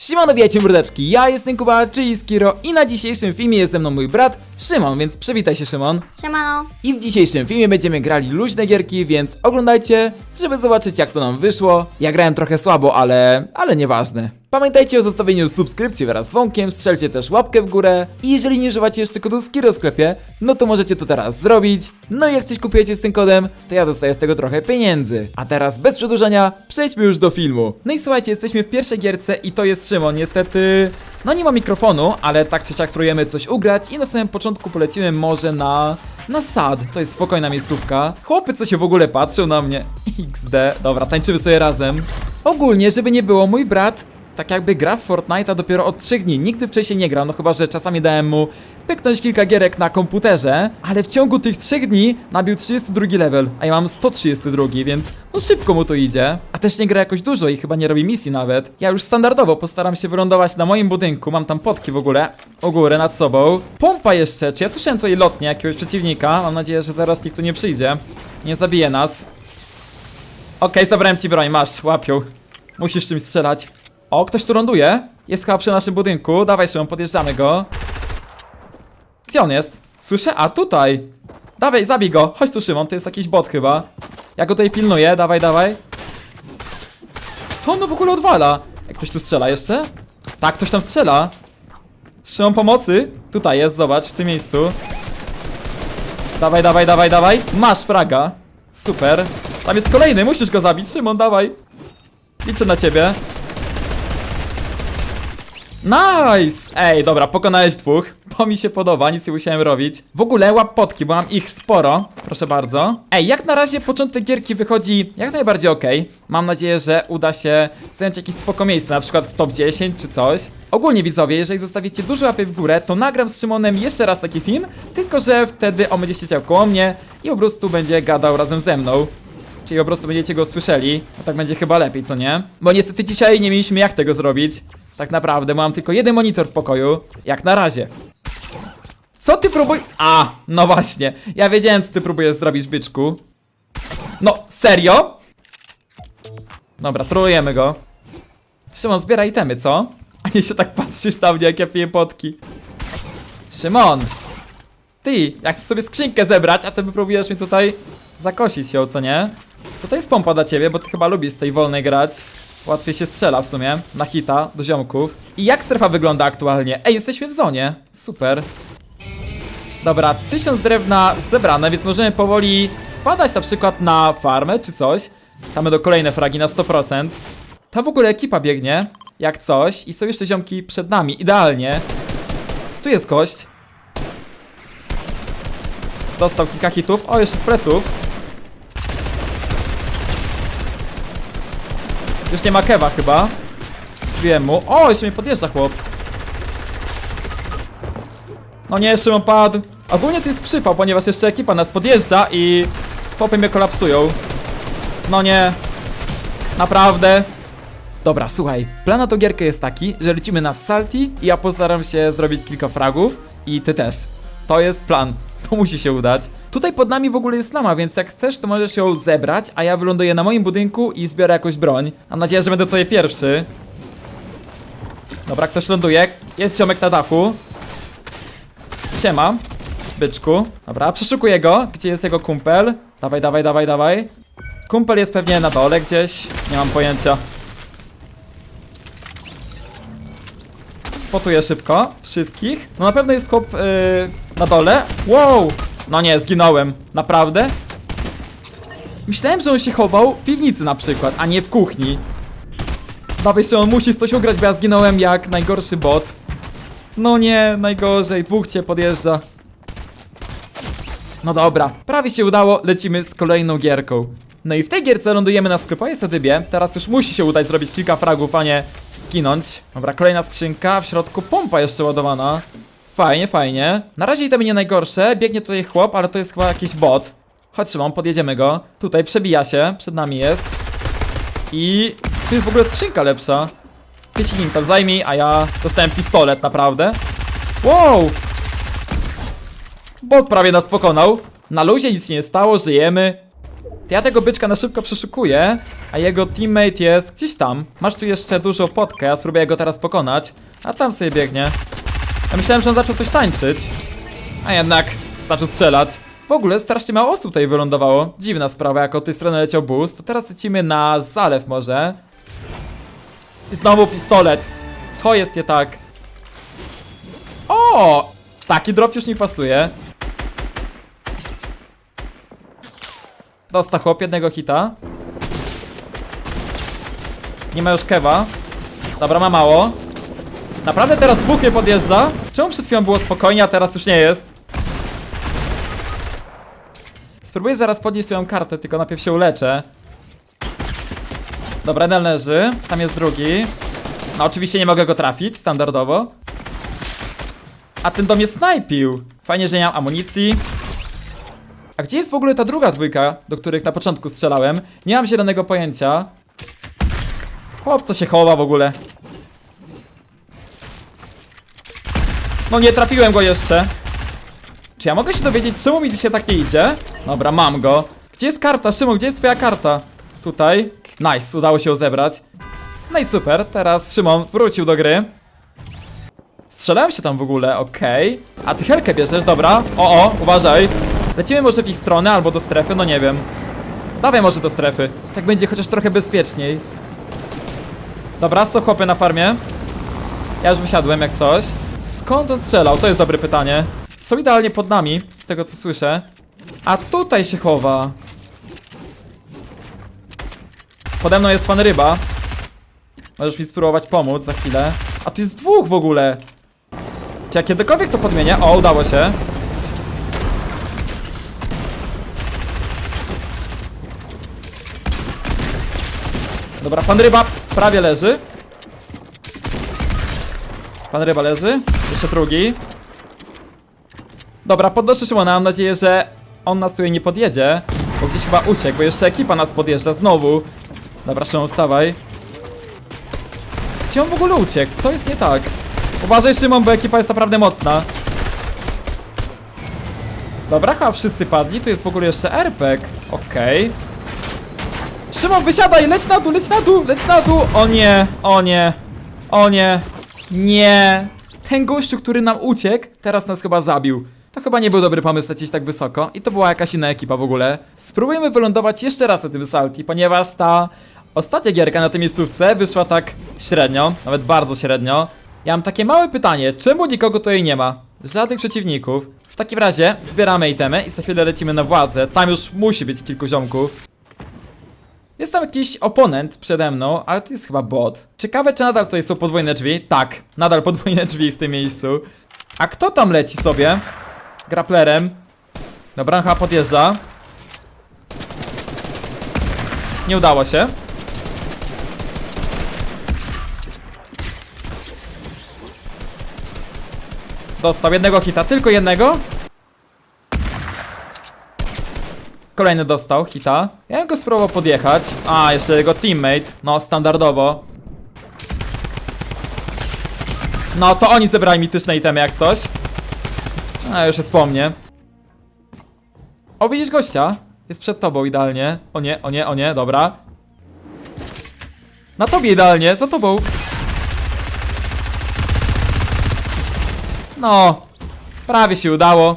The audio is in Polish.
Siemano, wiecie mordeczki, ja jestem Kuba, czyli Skiro i na dzisiejszym filmie jest ze mną mój brat Szymon, więc przywitaj się Szymon. Siemano. I w dzisiejszym filmie będziemy grali luźne gierki, więc oglądajcie, żeby zobaczyć jak to nam wyszło. Ja grałem trochę słabo, ale, ale nieważne. Pamiętajcie o zostawieniu subskrypcji wraz z dzwonkiem, strzelcie też łapkę w górę i jeżeli nie używacie jeszcze kodu Skiro w sklepie, no to możecie to teraz zrobić. No i jak coś kupujecie z tym kodem, to ja dostaję z tego trochę pieniędzy. A teraz bez przedłużania, przejdźmy już do filmu. No i słuchajcie, jesteśmy w pierwszej gierce i to jest Szymon. Niestety, no nie ma mikrofonu, ale tak czy siak spróbujemy coś ugrać i na samym początku polecimy może na na sad. To jest spokojna miejscówka. Chłopy, co się w ogóle patrzą na mnie. XD. Dobra, tańczymy sobie razem. Ogólnie, żeby nie było, mój brat tak jakby gra w Fortnite'a dopiero od 3 dni. Nigdy wcześniej nie grał, no chyba, że czasami dałem mu pyknąć kilka gierek na komputerze, ale w ciągu tych 3 dni nabił 32 level, a ja mam 132, więc no szybko mu to idzie. A też nie gra jakoś dużo i chyba nie robi misji nawet. Ja już standardowo postaram się wylądować na moim budynku, mam tam potki w ogóle, u góry nad sobą. Pompa jeszcze, czy ja słyszałem tutaj lotnie jakiegoś przeciwnika? Mam nadzieję, że zaraz nikt tu nie przyjdzie. Nie zabije nas. Okej, zabrałem ci broń, masz, łapią. Musisz czymś strzelać. O, ktoś tu ląduje. Jest chyba przy naszym budynku. Dawaj, Szymon, podjeżdżamy go. Gdzie on jest? Słyszę? A, tutaj. Dawaj, zabij go. Chodź tu, Szymon, to jest jakiś bot chyba. Ja go tutaj pilnuję, dawaj, dawaj. Co on w ogóle odwala? Jak ktoś tu strzela jeszcze? Tak, ktoś tam strzela. Szymon, pomocy. Tutaj jest, zobacz, w tym miejscu. Dawaj, dawaj, dawaj, dawaj. Masz fraga. Super. Tam jest kolejny, musisz go zabić. Szymon, dawaj. Liczę na ciebie. Nice! Ej, dobra, pokonałeś dwóch. To mi się podoba, nic nie musiałem robić. W ogóle łap potki, bo mam ich sporo. Proszę bardzo. Ej, jak na razie początek gierki wychodzi jak najbardziej ok. Mam nadzieję, że uda się zająć jakieś spoko miejsce, na przykład w top 10 czy coś. Ogólnie widzowie, jeżeli zostawicie dużo łapy w górę, to nagram z Szymonem jeszcze raz taki film, tylko że wtedy on będzie siedział koło mnie i po prostu będzie gadał razem ze mną. Czyli po prostu będziecie go słyszeli. No tak będzie chyba lepiej, co nie? Bo niestety dzisiaj nie mieliśmy jak tego zrobić. Tak naprawdę mam tylko jeden monitor w pokoju. Jak na razie. Co ty próbuj... A, no właśnie. Ja wiedziałem, co ty próbujesz zrobić, byczku. No, serio? Dobra, trolujemy go. Szymon, zbieraj itemy, co? A nie się tak patrzysz na mnie, jak ja piję potki. Szymon! Ty, ja chcę sobie skrzynkę zebrać, a ty próbujesz mi tutaj zakosić ją, co nie? Tutaj jest pompa dla ciebie, bo ty chyba lubisz z tej wolnej grać. Łatwiej się strzela w sumie, na hita, do ziomków. I jak strefa wygląda aktualnie? Ej, jesteśmy w zonie. Super. Dobra, tysiąc drewna zebrane, więc możemy powoli spadać na przykład na farmę czy coś. Tam będą kolejne fragi na 100%. Ta w ogóle ekipa biegnie, jak coś, i są jeszcze ziomki przed nami, idealnie. Tu jest gość. Dostał kilka hitów. O, jeszcze z pleców. Już nie ma kewa chyba. Zbiłem mu. O, jeszcze mnie podjeżdża chłop. No nie, Szymon padł. Ogólnie to jest przypał, ponieważ jeszcze ekipa nas podjeżdża i chłopy mnie kolapsują. No nie. Naprawdę. Dobra, słuchaj, plan na tą gierkę jest taki, że lecimy na Salty i ja postaram się zrobić kilka fragów i ty też. To jest plan. To musi się udać. Tutaj pod nami w ogóle jest lama, więc jak chcesz, to możesz ją zebrać, a ja wyląduję na moim budynku i zbiorę jakąś broń. Mam nadzieję, że będę tutaj pierwszy. Dobra, ktoś ląduje. Jest ziomek na dachu. Siema, byczku. Dobra, przeszukuję go. Gdzie jest jego kumpel? Dawaj, dawaj, dawaj, dawaj. Kumpel jest pewnie na dole gdzieś. Nie mam pojęcia. Spotuję szybko wszystkich. No na pewno jest chłop yy, na dole. Wow! No nie, zginąłem. Naprawdę? Myślałem, że on się chował w piwnicy na przykład, a nie w kuchni. Dawaj się, on musi coś ugrać, bo ja zginąłem jak najgorszy bot. No nie, najgorzej, dwóch cię podjeżdża. No dobra, prawie się udało, lecimy z kolejną gierką. No i w tej gierce lądujemy na sklepowej sadybie. Teraz już musi się udać zrobić kilka fragów, a nie zginąć. Dobra, kolejna skrzynka, w środku pompa jeszcze ładowana. Fajnie, fajnie. Na razie itemy nie najgorsze, biegnie tutaj chłop, ale to jest chyba jakiś bot. Chodź Szymon, podjedziemy go. Tutaj przebija się, przed nami jest. I tu jest w ogóle skrzynka lepsza. Ty się nim tam zajmij, a ja dostałem pistolet, naprawdę. Wow! Bot prawie nas pokonał. Na luzie nic nie stało, żyjemy. To ja tego byczka na szybko przeszukuję, a jego teammate jest gdzieś tam. Masz tu jeszcze dużo potkę, ja spróbuję go teraz pokonać. A tam sobie biegnie. Ja myślałem, że on zaczął coś tańczyć. A jednak zaczął strzelać. W ogóle strasznie mało osób tutaj wylądowało. Dziwna sprawa, jak od tej strony leciał boost. To teraz lecimy na zalew może. I znowu pistolet. Co jest nie tak? O! Taki drop już mi pasuje. Dostał chłop jednego hita. Nie ma już kewa. Dobra, ma mało. Naprawdę teraz dwóch mnie podjeżdża? Czemu przed chwilą było spokojnie, a teraz już nie jest? Spróbuję zaraz podnieść twoją kartę, tylko najpierw się uleczę. Dobra, jeden leży. Tam jest drugi. No oczywiście nie mogę go trafić, standardowo. A ten dom mnie snajpił. Fajnie, że nie mam amunicji. A gdzie jest w ogóle ta druga dwójka, do których na początku strzelałem? Nie mam zielonego pojęcia. Chłop, co się chowa w ogóle? No nie trafiłem go jeszcze. Czy ja mogę się dowiedzieć, czemu mi dzisiaj tak nie idzie? Dobra, mam go. Gdzie jest karta? Szymon, gdzie jest twoja karta? Tutaj. Nice, udało się ją zebrać. No i super, teraz Szymon wrócił do gry. Strzelałem się tam w ogóle, okej. A ty helkę bierzesz, dobra. O, o, uważaj. Lecimy może w ich stronę albo do strefy, no nie wiem. Dawaj może do strefy. Tak będzie chociaż trochę bezpieczniej. Dobra, są chłopy na farmie. Ja już wysiadłem jak coś. Skąd on strzelał? To jest dobre pytanie. Są idealnie pod nami, z tego co słyszę. A tutaj się chowa. Pode mną jest pan ryba. Możesz mi spróbować pomóc za chwilę. A tu jest dwóch w ogóle. Czy ja kiedykolwiek to podmienię? O, udało się. Dobra, pan ryba prawie leży. Pan ryba leży. Jeszcze drugi. Dobra, podnoszę Szymona. Mam nadzieję, że on nas tutaj nie podjedzie. Bo gdzieś chyba uciekł, bo jeszcze ekipa nas podjeżdża znowu. Dobra, Szymon, wstawaj. Gdzie on w ogóle uciekł? Co jest nie tak? Uważaj, Szymon, bo ekipa jest naprawdę mocna. Dobra, chyba wszyscy padli. Tu jest w ogóle jeszcze RPG. Okej. Szymon, wysiadaj! Leć na dół, leć na dół, leć na dół! O nie, o nie, o nie, nie. Ten gościu, który nam uciekł, teraz nas chyba zabił. To chyba nie był dobry pomysł lecieć tak wysoko i to była jakaś inna ekipa w ogóle. Spróbujemy wylądować jeszcze raz na tym salti, ponieważ ta ostatnia gierka na tej miejscówce wyszła tak średnio, nawet bardzo średnio. Ja mam takie małe pytanie, czemu nikogo tutaj nie ma? Żadnych przeciwników. W takim razie zbieramy itemy i za chwilę lecimy na władzę. Tam już musi być kilku ziomków. Jest tam jakiś oponent przede mną, ale to jest chyba bot. Ciekawe, czy nadal tutaj są podwójne drzwi? Tak, nadal podwójne drzwi w tym miejscu. A kto tam leci sobie? Graplerem. Dobra, chyba podjeżdża. Nie udało się. Dostał jednego hita, tylko jednego. Kolejny dostał hita. Ja go spróbował podjechać. A, jeszcze jego teammate. No, standardowo. No, to oni zebrali mityczne itemy jak coś. A, już jest po mnie. O, widzisz gościa? Jest przed tobą idealnie. O nie, o nie, o nie, dobra. Na tobie idealnie, za tobą. No, prawie się udało.